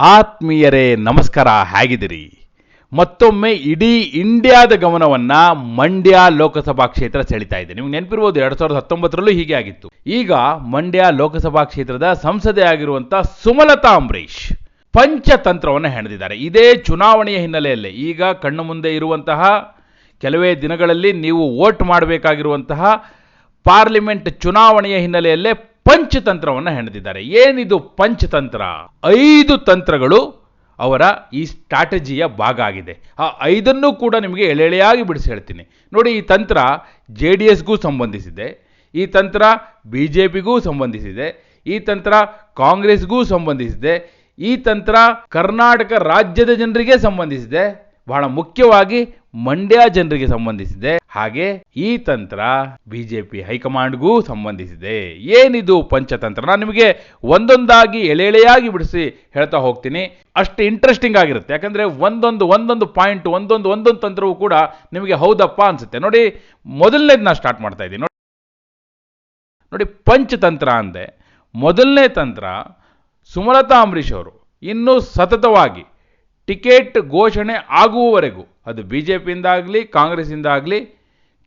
ಆತ್ಮೀಯರೇ, ನಮಸ್ಕಾರ, ಹೇಗಿದ್ದೀರಿ? ಮತ್ತೊಮ್ಮೆ ಇಡೀ ಇಂಡಿಯಾದ ಗಮನವನ್ನ ಮಂಡ್ಯ ಲೋಕಸಭಾ ಕ್ಷೇತ್ರ ಸೆಳಿತಾ ಇದೆ. ನಿಮ್ಗೆ ನೆನಪಿರ್ಬೋದು, ಎರಡ್ ಸಾವಿರದ ಹತ್ತೊಂಬತ್ತರಲ್ಲೂ ಹೀಗೆ ಆಗಿತ್ತು. ಈಗ ಮಂಡ್ಯ ಲೋಕಸಭಾ ಕ್ಷೇತ್ರದ ಸಂಸದೆ ಸುಮಲತಾ ಅಂಬರೀಶ್ ಪಂಚತಂತ್ರವನ್ನು ಹೆಣೆದಿದ್ದಾರೆ. ಇದೇ ಚುನಾವಣೆಯ ಹಿನ್ನೆಲೆಯಲ್ಲಿ ಈಗ ಕಣ್ಣು ಮುಂದೆ ಇರುವಂತಹ ಕೆಲವೇ ದಿನಗಳಲ್ಲಿ ನೀವು ವೋಟ್ ಮಾಡಬೇಕಾಗಿರುವಂತಹ ಪಾರ್ಲಿಮೆಂಟ್ ಚುನಾವಣೆಯ ಹಿನ್ನೆಲೆಯಲ್ಲೇ ಪಂಚತಂತ್ರವನ್ನು ಹೆಣೆದಿದ್ದಾರೆ. ಏನಿದು ಪಂಚತಂತ್ರ? ಐದು ತಂತ್ರಗಳು ಅವರ ಈ ಸ್ಟ್ರಾಟಜಿಯ ಭಾಗ ಆಗಿದೆ. ಆ ಐದನ್ನು ಕೂಡ ನಿಮಗೆ ಎಳೆಳೆಯಾಗಿ ಬಿಡಿಸಿ ಹೇಳ್ತೀನಿ. ನೋಡಿ, ಈ ತಂತ್ರ ಜೆ ಡಿ ಎಸ್ಗೂ ಸಂಬಂಧಿಸಿದೆ. ಈ ತಂತ್ರ ಬಿ ಜೆ ಪಿಗೂ ಸಂಬಂಧಿಸಿದೆ. ಈ ತಂತ್ರ ಕಾಂಗ್ರೆಸ್ಗೂ ಸಂಬಂಧಿಸಿದೆ. ಈ ತಂತ್ರ ಕರ್ನಾಟಕ ರಾಜ್ಯದ ಜನರಿಗೆ ಸಂಬಂಧಿಸಿದೆ. ಬಹಳ ಮುಖ್ಯವಾಗಿ ಮಂಡ್ಯ ಜನರಿಗೆ ಸಂಬಂಧಿಸಿದೆ. ಹಾಗೆ ಈ ತಂತ್ರ ಬಿಜೆಪಿ ಹೈಕಮಾಂಡ್ಗೂ ಸಂಬಂಧಿಸಿದೆ. ಏನಿದು ಪಂಚತಂತ್ರ? ನಾನು ನಿಮಗೆ ಒಂದೊಂದಾಗಿ ಎಳೆ ಎಳೆಯಾಗಿ ಬಿಡಿಸಿ ಹೇಳ್ತಾ ಹೋಗ್ತೀನಿ. ಅಷ್ಟು ಇಂಟ್ರೆಸ್ಟಿಂಗ್ ಆಗಿರುತ್ತೆ. ಯಾಕಂದ್ರೆ ಒಂದೊಂದು ಒಂದೊಂದು ಪಾಯಿಂಟ್ ಒಂದೊಂದು ಒಂದೊಂದು ತಂತ್ರವೂ ಕೂಡ ನಿಮಗೆ ಹೌದಪ್ಪ ಅನ್ಸುತ್ತೆ. ನೋಡಿ, ಮೊದಲನೇದು ನಾ ಸ್ಟಾರ್ಟ್ ಮಾಡ್ತಾ ಇದ್ದೀನಿ. ನೋಡಿ ನೋಡಿ, ಪಂಚತಂತ್ರ ಅಂದೆ. ಮೊದಲನೇ ತಂತ್ರ ಸುಮಲತಾ ಅಂಬರೀಷ್ ಅವರು ಇನ್ನೂ ಸತತವಾಗಿ ಟಿಕೆಟ್ ಘೋಷಣೆ ಆಗುವವರೆಗೂ, ಅದು ಬಿ ಜೆ ಪಿಯಿಂದಾಗಲಿ ಕಾಂಗ್ರೆಸ್ಸಿಂದಾಗಲಿ,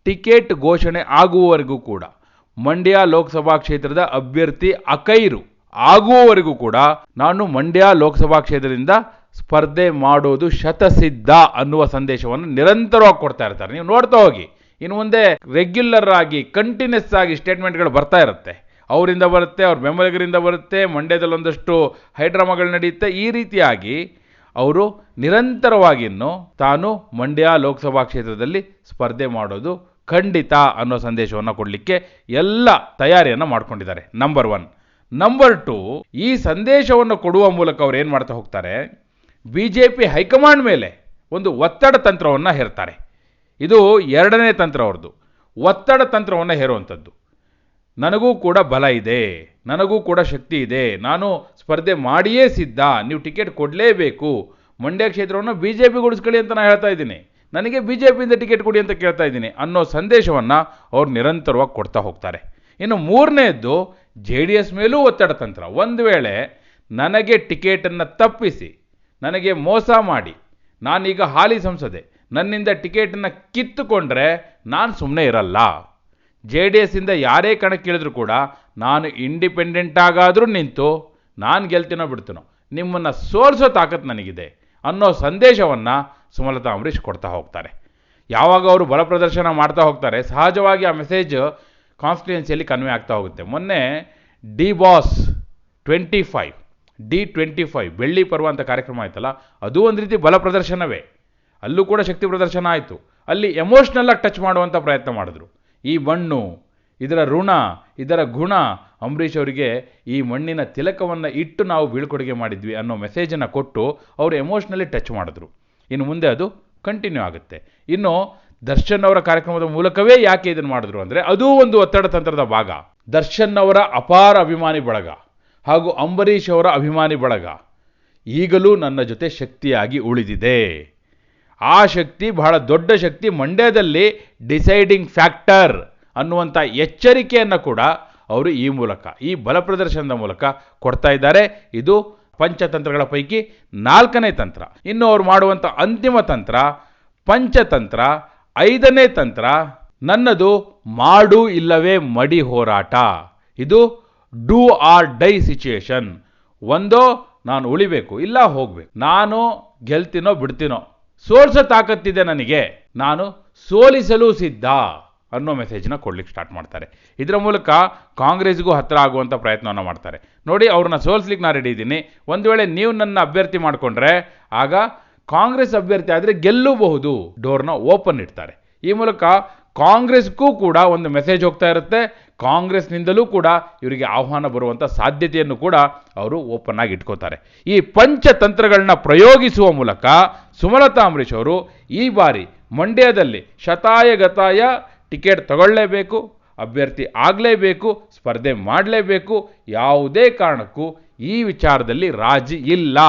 ಟಿಕೆಟ್ ಘೋಷಣೆ ಆಗುವವರೆಗೂ ಕೂಡ, ಮಂಡ್ಯ ಲೋಕಸಭಾ ಕ್ಷೇತ್ರದ ಅಭ್ಯರ್ಥಿ ಅಕೈರು ಆಗುವವರೆಗೂ ಕೂಡ ನಾನು ಮಂಡ್ಯ ಲೋಕಸಭಾ ಕ್ಷೇತ್ರದಿಂದ ಸ್ಪರ್ಧೆ ಮಾಡೋದು ಶತಸಿದ್ಧ ಅನ್ನುವ ಸಂದೇಶವನ್ನು ನಿರಂತರವಾಗಿ ಕೊಡ್ತಾ ಇರ್ತಾರೆ. ನೀವು ನೋಡ್ತಾ ಹೋಗಿ. ಇನ್ನು ಮುಂದೆ ರೆಗ್ಯುಲರ್ ಆಗಿ ಕಂಟಿನ್ಯೂಸ್ ಆಗಿ ಸ್ಟೇಟ್ಮೆಂಟ್ಗಳು ಬರ್ತಾ ಇರುತ್ತೆ. ಅವರಿಂದ ಬರುತ್ತೆ, ಅವ್ರ ಬೆಂಬಲಿಗರಿಂದ ಬರುತ್ತೆ ಮಂಡ್ಯದಲ್ಲಿ ಒಂದಷ್ಟು ಹೈಡ್ರಾಮಾಗಳು ನಡೆಯುತ್ತೆ. ಈ ರೀತಿಯಾಗಿ ಅವರು ನಿರಂತರವಾಗಿನ್ನು ತಾನು ಮಂಡ್ಯ ಲೋಕಸಭಾ ಕ್ಷೇತ್ರದಲ್ಲಿ ಸ್ಪರ್ಧೆ ಮಾಡೋದು ಖಂಡಿತ ಅನ್ನೋ ಸಂದೇಶವನ್ನು ಕೊಡಲಿಕ್ಕೆ ಎಲ್ಲ ತಯಾರಿಯನ್ನು ಮಾಡ್ಕೊಂಡಿದ್ದಾರೆ. ನಂಬರ್ ಒನ್ ನಂಬರ್ ಟು ಈ ಸಂದೇಶವನ್ನು ಕೊಡುವ ಮೂಲಕ ಅವ್ರು ಏನು ಮಾಡ್ತಾ ಹೋಗ್ತಾರೆ? ಬಿ ಜೆ ಪಿ ಹೈಕಮಾಂಡ್ ಮೇಲೆ ಒಂದು ಒತ್ತಡ ತಂತ್ರವನ್ನು ಹೇರ್ತಾರೆ. ಇದು ಎರಡನೇ ತಂತ್ರ ಅವ್ರದ್ದು ಒತ್ತಡ ತಂತ್ರವನ್ನು ಹೇರುವಂಥದ್ದು. ನನಗೂ ಕೂಡ ಬಲ ಇದೆ, ನನಗೂ ಕೂಡ ಶಕ್ತಿ ಇದೆ, ನಾನು ಸ್ಪರ್ಧೆ ಮಾಡಿಯೇ ಸಿದ್ಧ, ನೀವು ಟಿಕೆಟ್ ಕೊಡಲೇಬೇಕು, ಮಂಡ್ಯ ಕ್ಷೇತ್ರವನ್ನು ಬಿ ಜೆ ಪಿಗೊಳಿಸ್ಕೊಳ್ಳಿ ಅಂತ ನಾನು ಹೇಳ್ತಾ ಇದ್ದೀನಿ. ನನಗೆ ಬಿ ಜೆ ಪಿಯಿಂದ ಟಿಕೆಟ್ ಕೊಡಿ ಅಂತ ಕೇಳ್ತಾ ಇದ್ದೀನಿ ಅನ್ನೋ ಸಂದೇಶವನ್ನು ಅವ್ರು ನಿರಂತರವಾಗಿ ಕೊಡ್ತಾ ಹೋಗ್ತಾರೆ. ಇನ್ನು ಮೂರನೇದ್ದು ಜೆ ಡಿ ಎಸ್ ಮೇಲೂ ಒತ್ತಡ ತಂತ್ರ. ಒಂದು ವೇಳೆ ನನಗೆ ಟಿಕೆಟನ್ನು ತಪ್ಪಿಸಿ, ನನಗೆ ಮೋಸ ಮಾಡಿ, ನಾನೀಗ ಹಾಲಿ ಸಂಸದೆ, ನನ್ನಿಂದ ಟಿಕೆಟನ್ನು ಕಿತ್ತುಕೊಂಡ್ರೆ ನಾನು ಸುಮ್ಮನೆ ಇರಲ್ಲ. ಜೆ ಡಿ ಎಸ್ಸಿಂದ ಯಾರೇ ಕಣಕ್ಕಿಳಿದ್ರು ಕೂಡ ನಾನು ಇಂಡಿಪೆಂಡೆಂಟ್ ಆಗಾದರೂ ನಿಂತು ನಾನು ಗೆಲ್ತೀನೋ ಬಿಡ್ತೀನೋ ನಿಮ್ಮನ್ನು ಸೋಲಿಸೋ ತಾಕತ್ತು ನನಗಿದೆ ಅನ್ನೋ ಸಂದೇಶವನ್ನು ಸುಮಲತಾ ಅಂಬರೀಷ್ ಕೊಡ್ತಾ ಹೋಗ್ತಾರೆ. ಯಾವಾಗ ಅವರು ಬಲ ಪ್ರದರ್ಶನ ಮಾಡ್ತಾ ಹೋಗ್ತಾರೆ, ಸಹಜವಾಗಿ ಆ ಮೆಸೇಜ್ ಕಾನ್ಸ್ಟಿಟ್ಯೂನ್ಸಿಯಲ್ಲಿ ಕನ್ವೆ ಆಗ್ತಾ ಹೋಗುತ್ತೆ. ಮೊನ್ನೆ D boss twenty five D twenty five ಬೆಳ್ಳಿ ಪರ್ವ ಅಂತ ಕಾರ್ಯಕ್ರಮ ಆಯ್ತಲ್ಲ, ಅದು ಒಂದು ರೀತಿ ಬಲ ಪ್ರದರ್ಶನವೇ. ಅಲ್ಲೂ ಕೂಡ ಶಕ್ತಿ ಪ್ರದರ್ಶನ ಆಯಿತು. ಅಲ್ಲಿ ಎಮೋಷ್ನಲ್ಲಾಗಿ ಟಚ್ ಮಾಡುವಂಥ ಪ್ರಯತ್ನ ಮಾಡಿದ್ರು. ಈ ಮಣ್ಣು, ಇದರ ಋಣ, ಇದರ ಗುಣ, ಅಂಬರೀಷ್ ಅವರಿಗೆ ಈ ಮಣ್ಣಿನ ತಿಲಕವನ್ನು ಇಟ್ಟು ನಾವು ಬೀಳ್ಕೊಡುಗೆ ಮಾಡಿದ್ವಿ ಅನ್ನೋ ಮೆಸೇಜನ್ನು ಕೊಟ್ಟು ಅವರು ಎಮೋಷ್ನಲಿ ಟಚ್ ಮಾಡಿದ್ರು. ಇನ್ನು ಮುಂದೆ ಅದು ಕಂಟಿನ್ಯೂ ಆಗುತ್ತೆ. ಇನ್ನು ದರ್ಶನ್ ಅವರ ಕಾರ್ಯಕ್ರಮದ ಮೂಲಕವೇ ಯಾಕೆ ಇದನ್ನು ಮಾಡಿದ್ರು ಅಂದರೆ ಅದೂ ಒಂದು ಒತ್ತಡ ತಂತ್ರದ ಭಾಗ. ದರ್ಶನ್ ಅವರ ಅಪಾರ ಅಭಿಮಾನಿ ಬಳಗ ಹಾಗೂ ಅಂಬರೀಷ್ ಅವರ ಅಭಿಮಾನಿ ಬಳಗ ಈಗಲೂ ನನ್ನ ಜೊತೆ ಶಕ್ತಿಯಾಗಿ ಉಳಿದಿದೆ. ಆ ಶಕ್ತಿ ಬಹಳ ದೊಡ್ಡ ಶಕ್ತಿ ಮಂಡ್ಯದಲ್ಲಿ ಡಿಸೈಡಿಂಗ್ ಫ್ಯಾಕ್ಟರ್ ಅನ್ನುವಂಥ ಎಚ್ಚರಿಕೆಯನ್ನು ಕೂಡ ಅವರು ಈ ಮೂಲಕ, ಈ ಬಲ ಪ್ರದರ್ಶನದ ಮೂಲಕ ಕೊಡ್ತಾ ಇದ್ದಾರೆ. ಇದು ಪಂಚತಂತ್ರಗಳ ಪೈಕಿ ನಾಲ್ಕನೇ ತಂತ್ರ. ಇನ್ನು ಅವರು ಮಾಡುವಂಥ ಅಂತಿಮ ತಂತ್ರ, ಪಂಚತಂತ್ರ, ಐದನೇ ತಂತ್ರ, ನನ್ನದು ಮಾಡು ಇಲ್ಲವೇ ಮಡಿ ಹೋರಾಟ. ಇದು ಡೂ ಆರ್ ಡೈ ಸಿಚುಯೇಷನ್. ಒಂದೋ ನಾನು ಉಳಿಬೇಕು, ಇಲ್ಲ ಹೋಗಬೇಕು. ನಾನು ಗೆಲ್ತಿನೋ ಬಿಡ್ತೀನೋ. ಸೋಲ್ಸೋ ತಾಕತ್ತಿದೆ ನನಗೆ. ನಾನು ಸೋಲಿಸಲು ಸಿದ್ಧ ಅನ್ನೋ ಮೆಸೇಜ್ನ ಕೊಡ್ಲಿಕ್ಕೆ ಸ್ಟಾರ್ಟ್ ಮಾಡ್ತಾರೆ. ಇದರ ಮೂಲಕ ಕಾಂಗ್ರೆಸ್ಗೂ ಹತ್ತಿರ ಆಗುವಂಥ ಪ್ರಯತ್ನವನ್ನು ಮಾಡ್ತಾರೆ. ನೋಡಿ, ಅವ್ರನ್ನ ಸೋಲ್ಸ್ಲಿಕ್ಕೆ ನಾನು ರೆಡಿ ಇದ್ದೀನಿ. ಒಂದು ವೇಳೆ ನೀವು ನನ್ನ ಅಭ್ಯರ್ಥಿ ಮಾಡಿಕೊಂಡ್ರೆ, ಆಗ ಕಾಂಗ್ರೆಸ್ ಅಭ್ಯರ್ಥಿ ಆದರೆ ಗೆಲ್ಲಬಹುದು ಡೋರ್ನ ಓಪನ್ ಇಡ್ತಾರೆ. ಈ ಮೂಲಕ ಕಾಂಗ್ರೆಸ್ಗೂ ಕೂಡ ಒಂದು ಮೆಸೇಜ್ ಹೋಗ್ತಾ ಇರುತ್ತೆ. ಕಾಂಗ್ರೆಸ್ನಿಂದಲೂ ಕೂಡ ಇವರಿಗೆ ಆಹ್ವಾನ ಬರುವಂಥ ಸಾಧ್ಯತೆಯನ್ನು ಕೂಡ ಅವರು ಓಪನ್ ಆಗಿ ಇಟ್ಕೋತಾರೆ. ಈ ಪಂಚತಂತ್ರಗಳನ್ನ ಪ್ರಯೋಗಿಸುವ ಮೂಲಕ ಸುಮಲತಾ ಅಂಬರೀಷ್ ಅವರು ಈ ಬಾರಿ ಮಂಡ್ಯದಲ್ಲಿ ಶತಾಯಗತಾಯ ಟಿಕೆಟ್ ತಗೊಳ್ಳೇಬೇಕು, ಅಭ್ಯರ್ಥಿ ಆಗಲೇಬೇಕು, ಸ್ಪರ್ಧೆ ಮಾಡಲೇಬೇಕು, ಯಾವುದೇ ಕಾರಣಕ್ಕೂ ಈ ವಿಚಾರದಲ್ಲಿ ರಾಜಿ ಇಲ್ಲ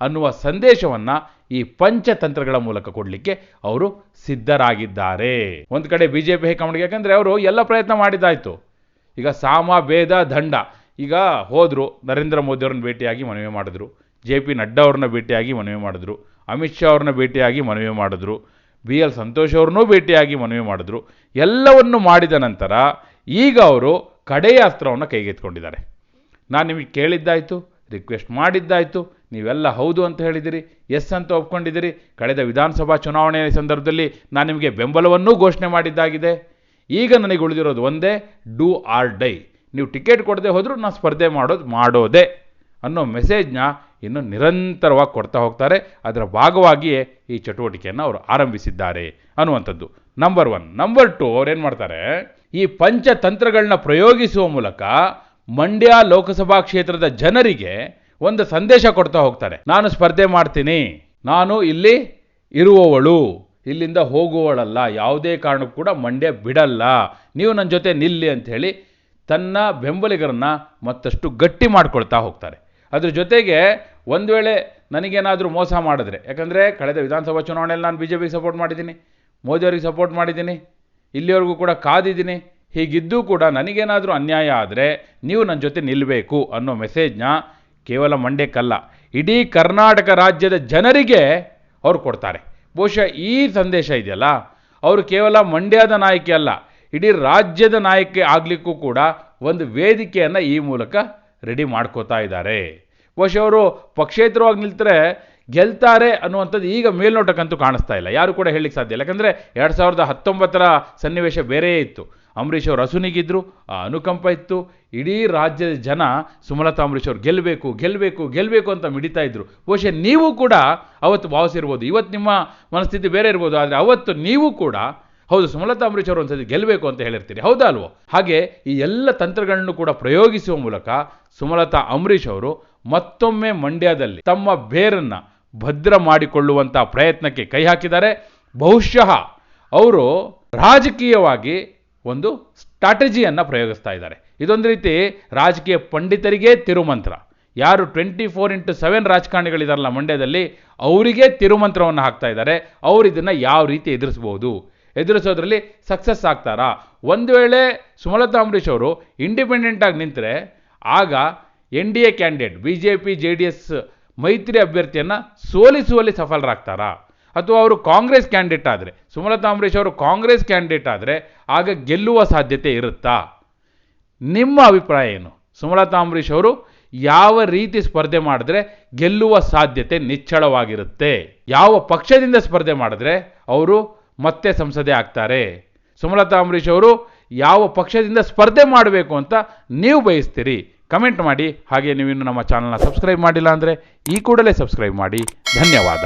ಅನ್ನುವ ಸಂದೇಶವನ್ನು ಈ ಪಂಚತಂತ್ರಗಳ ಮೂಲಕ ಕೊಡಲಿಕ್ಕೆ ಅವರು ಸಿದ್ಧರಾಗಿದ್ದಾರೆ. ಒಂದು ಕಡೆ ಬಿ ಜೆ ಪಿ ಯಾಕಂದರೆ ಅವರು ಎಲ್ಲ ಪ್ರಯತ್ನ ಮಾಡಿದ್ದಾಯಿತು. ಈಗ ಸಾಮ, ಭೇದ, ದಂಡ, ಈಗ ಹೋದರು ನರೇಂದ್ರ ಮೋದಿಯವ್ರನ್ನ ಭೇಟಿಯಾಗಿ ಮನವಿ ಮಾಡಿದ್ರು, ಜೆ ಪಿ ನಡ್ಡಾ ಅವ್ರನ್ನ ಭೇಟಿಯಾಗಿ ಮನವಿ ಮಾಡಿದ್ರು. ಅಮಿತ್ ಶಾ ಅವ್ರನ್ನ ಭೇಟಿಯಾಗಿ ಮನವಿ ಮಾಡಿದ್ರು. ಬಿ ಎಲ್ ಸಂತೋಷ್ ಅವ್ರನ್ನೂ ಭೇಟಿಯಾಗಿ ಮನವಿ ಮಾಡಿದ್ರು. ಎಲ್ಲವನ್ನು ಮಾಡಿದ ನಂತರ ಈಗ ಅವರು ಕಡೆಯ ಅಸ್ತ್ರವನ್ನು ಕೈಗೆತ್ಕೊಂಡಿದ್ದಾರೆ ನಾನು ನಿಮಗೆ ಕೇಳಿದ್ದಾಯಿತು ರಿಕ್ವೆಸ್ಟ್ ಮಾಡಿದ್ದಾಯಿತು, ನೀವೆಲ್ಲ ಹೌದು ಅಂತ ಹೇಳಿದಿರಿ ಎಸ್ ಅಂತ ಒಪ್ಕೊಂಡಿದ್ದೀರಿ ಕಳೆದ ವಿಧಾನಸಭಾ ಚುನಾವಣೆಯ ಸಂದರ್ಭದಲ್ಲಿ ನಾನು ನಿಮಗೆ ಬೆಂಬಲವನ್ನೂ ಘೋಷಣೆ ಮಾಡಿದ್ದಾಗಿದೆ. ಈಗ ನನಗೆ ಉಳಿದಿರೋದು ಒಂದೇ ಡೂ ಆರ್ ಡೈ ನೀವು ಟಿಕೆಟ್ ಕೊಡದೆ ಹೋದರೂ ನಾನು ಸ್ಪರ್ಧೆ ಮಾಡೋದು, ಮಾಡೋದೆ ಅನ್ನೋ ಮೆಸೇಜ್ನ ಇನ್ನು ನಿರಂತರವಾಗಿ ಕೊಡ್ತಾ ಹೋಗ್ತಾರೆ. ಅದರ ಭಾಗವಾಗಿಯೇ ಈ ಚಟುವಟಿಕೆಯನ್ನು ಅವರು ಆರಂಭಿಸಿದ್ದಾರೆ ಅನ್ನುವಂಥದ್ದು. ನಂಬರ್ ಒನ್ ನಂಬರ್ ಟು ಅವ್ರೇನು ಮಾಡ್ತಾರೆ? ಈ ಪಂಚತಂತ್ರಗಳನ್ನ ಪ್ರಯೋಗಿಸುವ ಮೂಲಕ ಮಂಡ್ಯ ಲೋಕಸಭಾ ಕ್ಷೇತ್ರದ ಜನರಿಗೆ ಒಂದು ಸಂದೇಶ ಕೊಡ್ತಾ ಹೋಗ್ತಾರೆ. ನಾನು ಸ್ಪರ್ಧೆ ಮಾಡ್ತೀನಿ. ನಾನು ಇಲ್ಲಿ ಇರುವವಳು. ಇಲ್ಲಿಂದ ಹೋಗುವವಳಲ್ಲ ಯಾವುದೇ ಕಾರಣಕ್ಕೂ ಕೂಡ ಮಂಡ್ಯ ಬಿಡಲ್ಲ. ನೀವು ನನ್ನ ಜೊತೆ ನಿಲ್ಲಿ ಅಂತ ಹೇಳಿ ತನ್ನ ಬೆಂಬಲಿಗರನ್ನು ಮತ್ತಷ್ಟು ಗಟ್ಟಿ ಮಾಡ್ಕೊಳ್ತಾ ಹೋಗ್ತಾರೆ. ಅದ್ರ ಜೊತೆಗೆ ಒಂದು ವೇಳೆ ನನಗೇನಾದರೂ ಮೋಸ ಮಾಡಿದ್ರೆ, ಯಾಕಂದರೆ ಕಳೆದ ವಿಧಾನಸಭಾ ಚುನಾವಣೆಯಲ್ಲಿ ನಾನು ಬಿ ಜೆ ಪಿಗೆ ಸಪೋರ್ಟ್ ಮಾಡಿದ್ದೀನಿ, ಮೋದಿಯವರಿಗೆ ಸಪೋರ್ಟ್ ಮಾಡಿದ್ದೀನಿ, ಇಲ್ಲಿವರೆಗೂ ಕೂಡ ಕಾದಿದ್ದೀನಿ, ಹೀಗಿದ್ದೂ ಕೂಡ ನನಗೇನಾದರೂ ಅನ್ಯಾಯ ಆದರೆ ನೀವು ನನ್ನ ಜೊತೆ ನಿಲ್ಲಬೇಕು ಅನ್ನೋ ಮೆಸೇಜ್ನ ಕೇವಲ ಮಂಡ್ಯಕ್ಕಲ್ಲ, ಇಡೀ ಕರ್ನಾಟಕ ರಾಜ್ಯದ ಜನರಿಗೆ ಅವ್ರು ಕೊಡ್ತಾರೆ. ಬಹುಶಃ ಈ ಸಂದೇಶ ಇದೆಯಲ್ಲ, ಅವರು ಕೇವಲ ಮಂಡ್ಯದ ನಾಯಕಿ ಅಲ್ಲ, ಇಡೀ ರಾಜ್ಯದ ನಾಯಕಿ ಆಗಲಿಕ್ಕೂ ಕೂಡ ಒಂದು ವೇದಿಕೆಯನ್ನು ಈ ಮೂಲಕ ರೆಡಿ ಮಾಡ್ಕೋತಾ ಇದ್ದಾರೆ. ಬಹುಶಃ ಅವರು ಪಕ್ಷೇತರವಾಗಿ ನಿಲ್ತಾರೆ ಗೆಲ್ತಾರೆ ಅನ್ನುವಂಥದ್ದು ಈಗ ಮೇಲ್ನೋಟಕ್ಕಂತೂ ಕಾಣಿಸ್ತಾ ಇಲ್ಲ. ಯಾರು ಕೂಡ ಹೇಳಲಿಕ್ಕೆ ಸಾಧ್ಯ ಇಲ್ಲ. ಯಾಕಂದರೆ ಎರಡು ಸಾವಿರದ ಹತ್ತೊಂಬತ್ತರ ಸನ್ನಿವೇಶ ಬೇರೆಯೇ ಇತ್ತು. ಅಂಬರೀಷ್ ಅವರು ಹಸುನಿಗಿದ್ರು, ಆ ಅನುಕಂಪ ಇತ್ತು. ಇಡೀ ರಾಜ್ಯದ ಜನ ಸುಮಲತಾ ಅಂಬರೀಷ್ ಅವರು ಗೆಲ್ಲಬೇಕು ಗೆಲ್ಲಬೇಕು ಗೆಲ್ಲಬೇಕು ಅಂತ ಮಿಡಿತಾ ಇದ್ರು. ಬಹುಶಃ ನೀವು ಕೂಡ ಅವತ್ತು ಭಾವಿಸಿರ್ಬೋದು ಇವತ್ತು ನಿಮ್ಮ ಮನಸ್ಥಿತಿ ಬೇರೆ ಇರ್ಬೋದು. ಆದರೆ ಅವತ್ತು ನೀವು ಕೂಡ, ಹೌದು, ಸುಮಲತಾ ಅಂಬರೀಷ್ ಅವರು ಒಂದ್ಸತಿ ಗೆಲ್ಲಬೇಕು ಅಂತ ಹೇಳಿರ್ತೀರಿ. ಹೌದಾ ಅಲ್ವೋ? ಹಾಗೆ ಈ ಎಲ್ಲ ತಂತ್ರಗಳನ್ನು ಕೂಡ ಪ್ರಯೋಗಿಸುವ ಮೂಲಕ ಸುಮಲತಾ ಅಂಬರೀಷ್ ಅವರು ಮತ್ತೊಮ್ಮೆ ಮಂಡ್ಯದಲ್ಲಿ ತಮ್ಮ ಬೇರನ್ನು ಭದ್ರ ಮಾಡಿಕೊಳ್ಳುವಂಥ ಪ್ರಯತ್ನಕ್ಕೆ ಕೈ ಹಾಕಿದ್ದಾರೆ. ಬಹುಶಃ ಅವರು ರಾಜಕೀಯವಾಗಿ ಒಂದು ಸ್ಟ್ರಾಟಜಿಯನ್ನು ಪ್ರಯೋಗಿಸ್ತಾ ಇದ್ದಾರೆ. ಇದೊಂದು ರೀತಿ ರಾಜಕೀಯ ಪಂಡಿತರಿಗೆ ತಿರುಮಂತ್ರ. ಯಾರು ಟ್ವೆಂಟಿ ಫೋರ್ ಇಂಟು ಸೆವೆನ್ ರಾಜಕಾರಣಿಗಳಿದಾರಲ್ಲ ಮಂಡ್ಯದಲ್ಲಿ, ಅವರಿಗೆ ತಿರುಮಂತ್ರವನ್ನು ಹಾಕ್ತಾ ಇದ್ದಾರೆ. ಅವರು ಇದನ್ನು ಯಾವ ರೀತಿ ಎದುರಿಸ್ಬೋದು? ಎದುರಿಸೋದ್ರಲ್ಲಿ ಸಕ್ಸಸ್ ಆಗ್ತಾರಾ? ಒಂದು ವೇಳೆ ಸುಮಲತಾ ಅಂಬರೀಷ್ ಅವರು ಇಂಡಿಪೆಂಡೆಂಟಾಗಿ ನಿಂತರೆ, ಆಗ N D A candidate, B J P, J D S ಮೈತ್ರಿ ಅಭ್ಯರ್ಥಿಯನ್ನು ಸೋಲಿಸುವಲ್ಲಿ ಸಫಲರಾಗ್ತಾರಾ? ಅಥವಾ ಅವರು ಕಾಂಗ್ರೆಸ್ ಕ್ಯಾಂಡಿಡೇಟ್ ಆದರೆ, ಸುಮಲತಾ ಅಂಬರೀಷ್ ಅವರು ಕಾಂಗ್ರೆಸ್ ಕ್ಯಾಂಡಿಡೇಟ್ ಆದರೆ ಆಗ ಗೆಲ್ಲುವ ಸಾಧ್ಯತೆ ಇರುತ್ತಾ? ನಿಮ್ಮ ಅಭಿಪ್ರಾಯ ಏನು? ಸುಮಲತಾ ಅಂಬರೀಷ್ ಅವರು ಯಾವ ರೀತಿ ಸ್ಪರ್ಧೆ ಮಾಡಿದ್ರೆ ಗೆಲ್ಲುವ ಸಾಧ್ಯತೆ ನಿಚ್ಚಳವಾಗಿರುತ್ತೆ? ಯಾವ ಪಕ್ಷದಿಂದ ಸ್ಪರ್ಧೆ ಮಾಡಿದ್ರೆ ಅವರು ಮತ್ತೆ ಸಂಸದೆ ಆಗ್ತಾರೆ? ಸುಮಲತಾ ಅಂಬರೀಷ್ ಅವರು ಯಾವ ಪಕ್ಷದಿಂದ ಸ್ಪರ್ಧೆ ಮಾಡಬೇಕು ಅಂತ ನೀವು ಬಯಸ್ತೀರಿ? ಕಮೆಂಟ್ ಮಾಡಿ. ಹಾಗೆ ನೀವಿನ್ನು ನಮ್ಮ ಚಾನಲ್ನ ಸಬ್ಸ್ಕ್ರೈಬ್ ಮಾಡಿಲ್ಲ ಅಂದರೆ ಈ ಕೂಡಲೇ ಸಬ್ಸ್ಕ್ರೈಬ್ ಮಾಡಿ. ಧನ್ಯವಾದ.